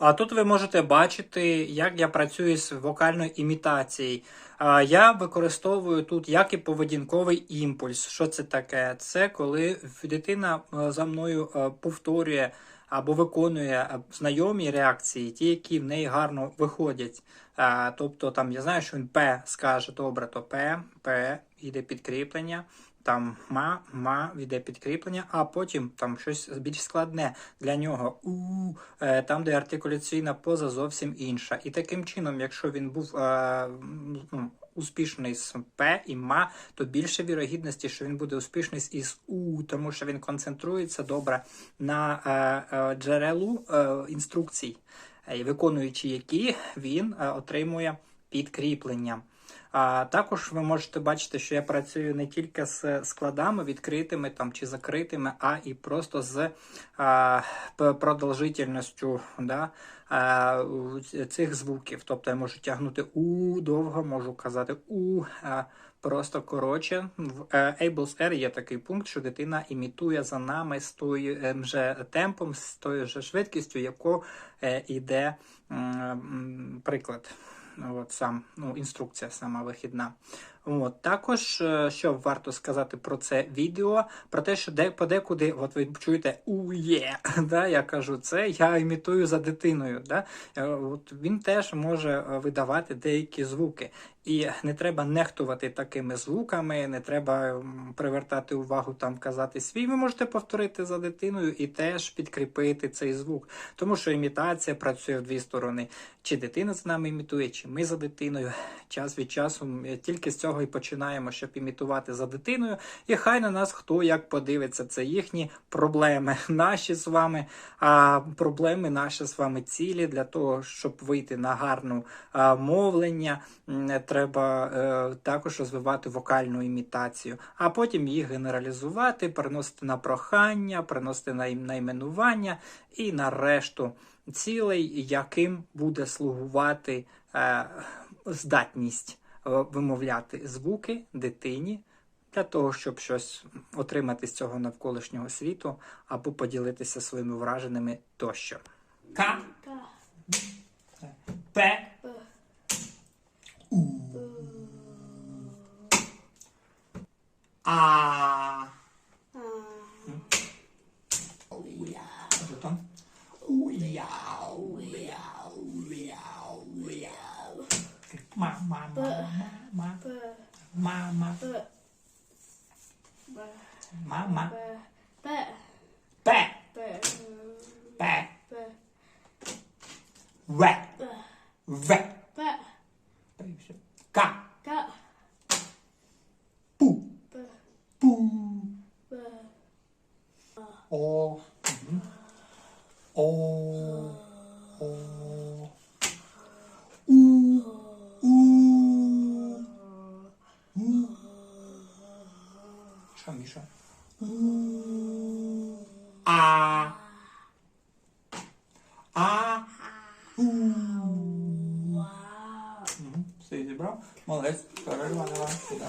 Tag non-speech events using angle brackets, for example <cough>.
А тут ви можете бачити, як я працюю з вокальною імітацією. Я використовую тут як і поведінковий імпульс. Що це таке? Це коли дитина е, за мною е, повторює або виконує е, знайомі реакції, ті, які в неї гарно виходять. Тобто, там я знаю, що він П скаже, добре, то П, П, іде підкріплення. Там ма, ма йде підкріплення, а потім там щось більш складне для нього. У е, там, де артикуляційна поза зовсім інша. І таким чином, якщо він був е, ну, успішний з П і ма, то більше вірогідності, що він буде успішний із У, тому що він концентрується добре на е, джерелу інструкцій, виконуючи які він отримує підкріплення. А також ви можете бачити, що я працюю не тільки з складами відкритими там чи закритими, а і просто з а, продовжительністю да, а, цих звуків. Тобто я можу тягнути у довго, можу казати у а, просто коротше. В е, Able's R є такий пункт, що дитина імітує за нами з тою же темпом, з тою же швидкістю, яку е, м, м, приклад. От сам ну, інструкція сама вихідна. От також е, що варто сказати про це відео, про те, що де подекуди, от ви чуєте ує, <laughs> да, я кажу, це я імітую за дитиною. Да? Е, От він теж може е, видавати деякі звуки. І не треба нехтувати такими звуками, не треба привертати увагу там казати свій. Ви можете повторити за дитиною і теж підкріпити цей звук. Тому що імітація працює в дві сторони. Чи дитина з нами імітує, чи ми за дитиною. Час від часу тільки з цього і починаємо, щоб імітувати за дитиною. І хай на нас хто як подивиться. Це їхні проблеми, <laughs> наші з вами, а проблеми наші з вами цілі для того, щоб вийти на гарну а, мовлення. Треба е, також розвивати вокальну імітацію, а потім їх генералізувати, переносити на прохання, переносити на найменування і на решту цілей, яким буде слугувати е, здатність вимовляти звуки дитині для того, щоб щось отримати з цього навколишнього світу або поділитися своїми враженими тощо. К. П. А. Уя, уя, Ма, ма, ма, ма, ма, ма, ма, ма, П. П. В. В. К. Пу. Пу. О. Мгм. О. О. У. У. У. Що, Міша? У. А. А. У. Все зібрав? Молодець. Перерва, давай. Сюди.